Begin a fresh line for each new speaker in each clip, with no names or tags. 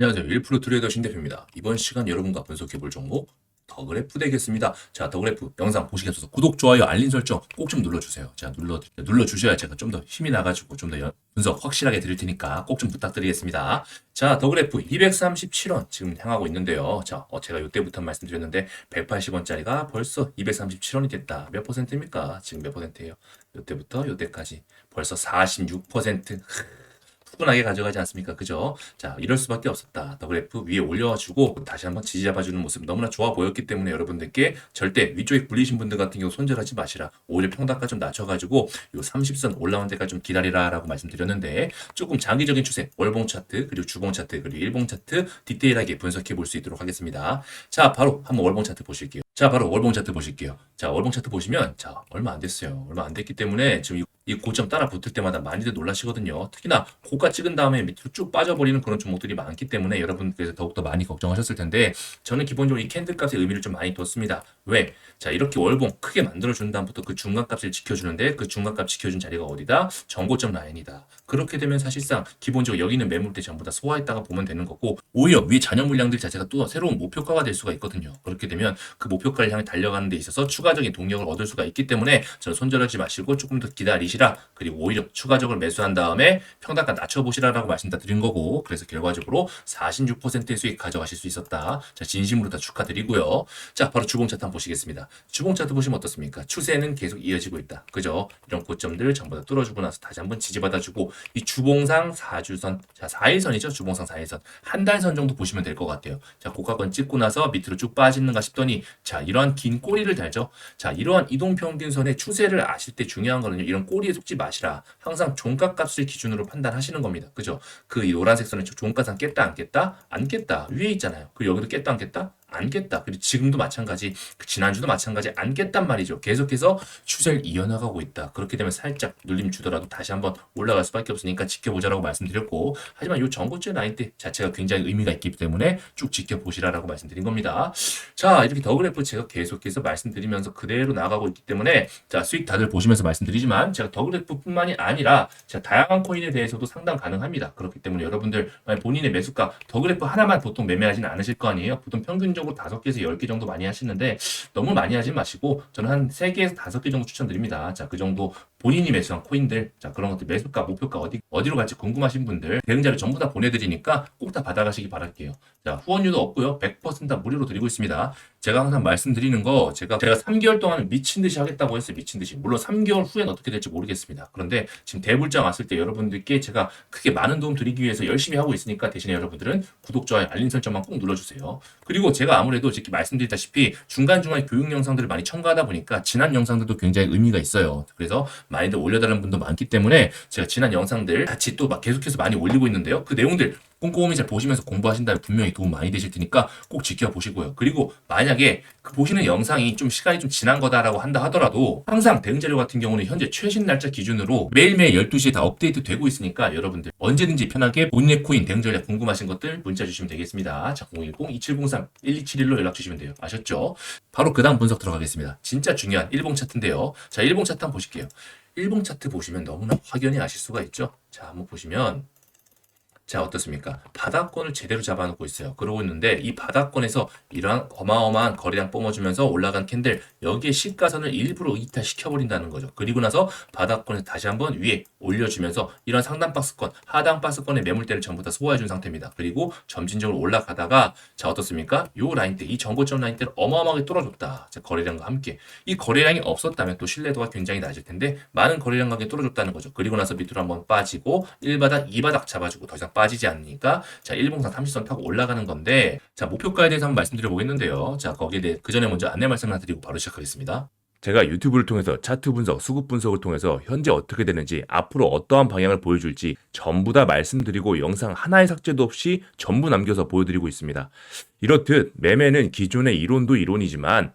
안녕하세요. 1% 트레이더 신대표입니다. 이번 시간 여러분과 분석해 볼 종목 더그래프 되겠습니다. 자, 더그래프 영상 보시기 앞서서 구독, 좋아요, 알림 설정 꼭 좀 눌러주세요. 자, 눌러, 눌러주셔야 제가 좀 더 힘이 나가지고 좀 더 분석 확실하게 드릴 테니까 꼭 좀 부탁드리겠습니다. 자, 더그래프 237원 지금 향하고 있는데요. 자, 어, 제가 이때부터 말씀드렸는데 180원짜리가 벌써 237원이 됐다. 몇 퍼센트입니까? 지금 몇 퍼센트예요? 이때부터 이때까지 벌써 46%. 푸근하게 가져가지 않습니까? 그죠? 자, 이럴 수밖에 없었다. 더 그래프 위에 올려주고 다시 한번 지지 잡아주는 모습 너무나 좋아 보였기 때문에 여러분들께 절대 위쪽에 불리신 분들 같은 경우 손절하지 마시라. 오히려 평단가 좀 낮춰가지고 요 30선 올라온 데까지 좀 기다리라라고 말씀드렸는데 조금 장기적인 추세, 월봉 차트 그리고 주봉 차트 그리고 일봉 차트 디테일하게 분석해 볼 수 있도록 하겠습니다. 자, 바로 한번 월봉 차트 보실게요. 자, 바로 월봉 차트 보실게요. 자, 월봉 차트 보시면 자, 얼마 안 됐어요. 얼마 안 됐기 때문에 지금 이, 이 고점 따라 붙을 때마다 많이들 놀라시거든요. 특히나 고가 찍은 다음에 밑으로 쭉 빠져버리는 그런 종목들이 많기 때문에 여러분께서 더욱더 많이 걱정하셨을 텐데 저는 기본적으로 이 캔들 값에 의미를 좀 많이 뒀습니다. 왜? 자, 이렇게 월봉 크게 만들어준 다음부터 그 중간값을 지켜주는데 그 중간값 지켜준 자리가 어디다? 정고점 라인이다. 그렇게 되면 사실상 기본적으로 여기 있는 매물대 전부 다 소화했다가 보면 되는 거고 오히려 위 잔여 물량들 자체가 또 새로운 목표가가 될 수가 있거든요. 그렇게 되면 그 목표가를 향해 달려가는 데 있어서 추가적인 동력을 얻을 수가 있기 때문에 저는 손절하지 마시고 조금 더 기다리시라. 그리고 오히려 추가적으로 매수한 다음에 평단가 낮춰보시라라고 말씀 다 드린 거고 그래서 결과적으로 46%의 수익 가져가실 수 있었다. 자, 진심으로 다 축하드리고요. 자, 바로 주봉 차트 한번 보시겠습니다. 주봉 차트 보시면 어떻습니까? 추세는 계속 이어지고 있다. 그죠? 이런 고점들 전부 다 뚫어주고 나서 다시 한번 지지받아주고 이 주봉상 4주선, 자, 4일선이죠? 주봉상 4일선. 한 달 선 정도 보시면 될 것 같아요. 자, 고가권 찍고 나서 밑으로 쭉 빠지는가 싶더니 자, 이러한 긴 꼬리를 달죠. 자, 이러한 이동평균선의 추세를 아실 때 중요한 거는요. 이런 꼬리에 속지 마시라. 항상 종가 값을 기준으로 판단하시는 겁니다. 그죠? 그이 노란색 선은 종가상 깼다 안 깼다? 안 깼다. 위에 있잖아요. 그 여기도 깼다 안 깼다? 안 깼다. 그리고 지금도 마찬가지, 그 지난주도 마찬가지 안 깼단 말이죠. 계속해서 추세를 이어나가고 있다. 그렇게 되면 살짝 눌림 주더라도 다시 한번 올라갈 수밖에 없으니까 지켜보자라고 말씀드렸고, 하지만 이 전고체 라인대 자체가 굉장히 의미가 있기 때문에 쭉 지켜보시라라고 말씀드린 겁니다. 자, 이렇게 더 그래프 제가 계속해서 말씀드리면서 그대로 나가고 있기 때문에, 자, 수익 다들 보시면서 말씀드리지만, 제가 더 그래프뿐만이 아니라, 제가 다양한 코인에 대해서도 상담 가능합니다. 그렇기 때문에 여러분들 본인의 매수가 더 그래프 하나만 보통 매매하지는 않으실 거 아니에요. 보통 평균적으로 다섯 개에서 열 개 정도 많이 하시는데 너무 많이 하지 마시고 저는 한 세 개에서 다섯 개 정도 추천드립니다. 자, 그 정도 본인이 매수한 코인들, 자, 그런 것들 매수가, 목표가 어디, 어디로 갈지 궁금하신 분들 대응자를 전부 다 보내드리니까 꼭 다 받아가시기 바랄게요. 자, 후원료도 없고요. 100%다 무료로 드리고 있습니다. 제가 항상 말씀드리는 거, 제가, 제가 3개월 동안 미친 듯이 하겠다고 했어요. 미친 듯이. 물론 3개월 후엔 어떻게 될지 모르겠습니다. 그런데 지금 대불장 왔을 때 여러분들께 제가 크게 많은 도움 드리기 위해서 열심히 하고 있으니까 대신에 여러분들은 구독, 좋아요, 알림 설정만 꼭 눌러주세요. 그리고 제가 아무래도 이렇게 말씀드렸다시피 중간 중간에 교육 영상들을 많이 첨가하다 보니까 지난 영상들도 굉장히 의미가 있어요. 그래서 많이들 올려달라는 분도 많기 때문에 제가 지난 영상들 같이 또 막 계속해서 많이 올리고 있는데요. 그 내용들 꼼꼼히 잘 보시면서 공부하신다면 분명히 도움 많이 되실 테니까 꼭 지켜보시고요. 그리고 만약에 그 보시는 영상이 좀 시간이 좀 지난 거다라고 한다 하더라도 항상 대응 자료 같은 경우는 현재 최신 날짜 기준으로 매일매일 12시에 다 업데이트 되고 있으니까 여러분들 언제든지 편하게 본인의 코인 대응 전략 궁금하신 것들 문자 주시면 되겠습니다. 자, 010-2703-1271로 연락 주시면 돼요. 아셨죠? 바로 그 다음 분석 들어가겠습니다. 진짜 중요한 일봉 차트인데요. 자, 일봉 차트 한번 보실게요. 일봉 차트 보시면 너무나 확연히 아실 수가 있죠. 자, 한번 보시면 자, 어떻습니까? 바닥권을 제대로 잡아놓고 있어요. 그러고 있는데 이 바닥권에서 이러한 어마어마한 거래량 뿜어주면서 올라간 캔들 여기에 시가선을 일부러 이탈시켜버린다는 거죠. 그리고 나서 바닥권에서 다시 한번 위에 올려주면서 이런 상단 박스권, 하단 박스권의 매물대를 전부 다 소화해준 상태입니다. 그리고 점진적으로 올라가다가 자, 어떻습니까? 요 라인대, 이 정고점 라인대를 어마어마하게 뚫어줬다. 자, 거래량과 함께. 이 거래량이 없었다면 또 신뢰도가 굉장히 낮을 텐데 많은 거래량과 함께 뚫어줬다는 거죠. 그리고 나서 밑으로 한번 빠지고 1바닥, 2바닥 잡아주고 더 이상 빠지지 않으니까 자 1봉상 30선 타고 올라가는 건데 자 목표가에 대해서 한번 말씀드려 보겠는데요. 자 거기에 대해 그 전에 먼저 안내 말씀을 드리고 바로 시작하겠습니다.
제가 유튜브를 통해서 차트 분석, 수급 분석을 통해서 현재 어떻게 되는지, 앞으로 어떠한 방향을 보여줄지 전부 다 말씀드리고 영상 하나의 삭제도 없이 전부 남겨서 보여드리고 있습니다. 이렇듯 매매는 기존의 이론도 이론이지만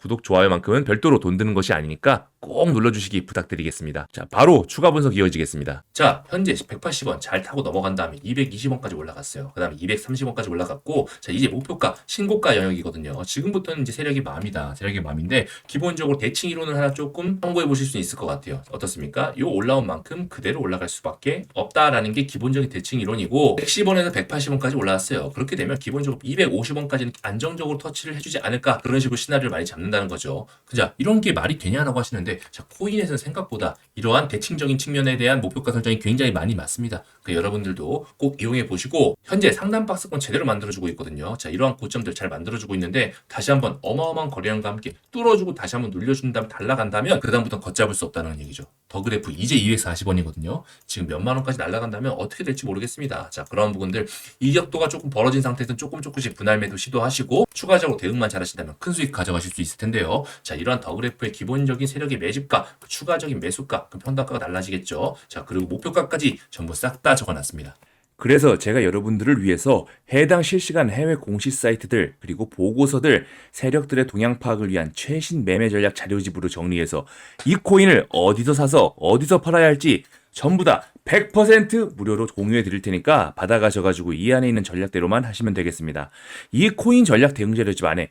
구독, 좋아요만큼은 별도로 돈 드는 것이 아니니까 꼭 눌러주시기 부탁드리겠습니다. 자, 바로 추가 분석 이어지겠습니다.
자, 현재 180원 잘 타고 넘어간 다음에 220원까지 올라갔어요. 그 다음에 230원까지 올라갔고, 자, 이제 목표가 신고가 영역이거든요. 지금부터는 이제 세력이 맘이다. 세력이 맘인데, 기본적으로 대칭 이론을 하나 조금 참고해 보실 수 있을 것 같아요. 어떻습니까? 요 올라온 만큼 그대로 올라갈 수밖에 없다라는 게 기본적인 대칭 이론이고, 110원에서 180원까지 올라왔어요. 그렇게 되면 기본적으로 250원까지는 안정적으로 터치를 해주지 않을까. 그런 식으로 시나리오를 많이 잡는 다는 거죠. 자, 이런 게 말이 되냐라고 하시는데, 자, 코인에서는 생각보다 이러한 대칭적인 측면에 대한 목표가 설정이 굉장히 많이 맞습니다. 그 여러분들도 꼭 이용해 보시고 현재 상단 박스권 제대로 만들어주고 있거든요. 자, 이러한 고점들 잘 만들어주고 있는데 다시 한번 어마어마한 거래량과 함께 뚫어주고 다시 한번 눌려준 다음 달라간다면 그 다음부터 걷잡을 수 없다는 얘기죠. 더 그래프 이제 240원이거든요. 지금 몇만 원까지 날라간다면 어떻게 될지 모르겠습니다. 자, 그런 부분들 이격도가 조금 벌어진 상태에서 조금 조금씩 분할 매도 시도하시고 추가적으로 대응만 잘하신다면 큰 수익 가져가실 수 있을 텐데요. 자, 이러한 더 그래프의 기본적인 세력의 매집가, 그 추가적인 매수가, 그 평단가가 달라지겠죠. 자, 그리고 목표가까지 전부 싹 다 적어놨습니다.
그래서 제가 여러분들을 위해서 해당 실시간 해외 공시 사이트들 그리고 보고서들 세력들의 동향 파악을 위한 최신 매매 전략 자료집으로 정리해서 이 코인을 어디서 사서 어디서 팔아야 할지 전부 다 100% 무료로 공유해 드릴 테니까 받아가셔가지고 이 안에 있는 전략대로만 하시면 되겠습니다. 이 코인 전략 대응 자료집 안에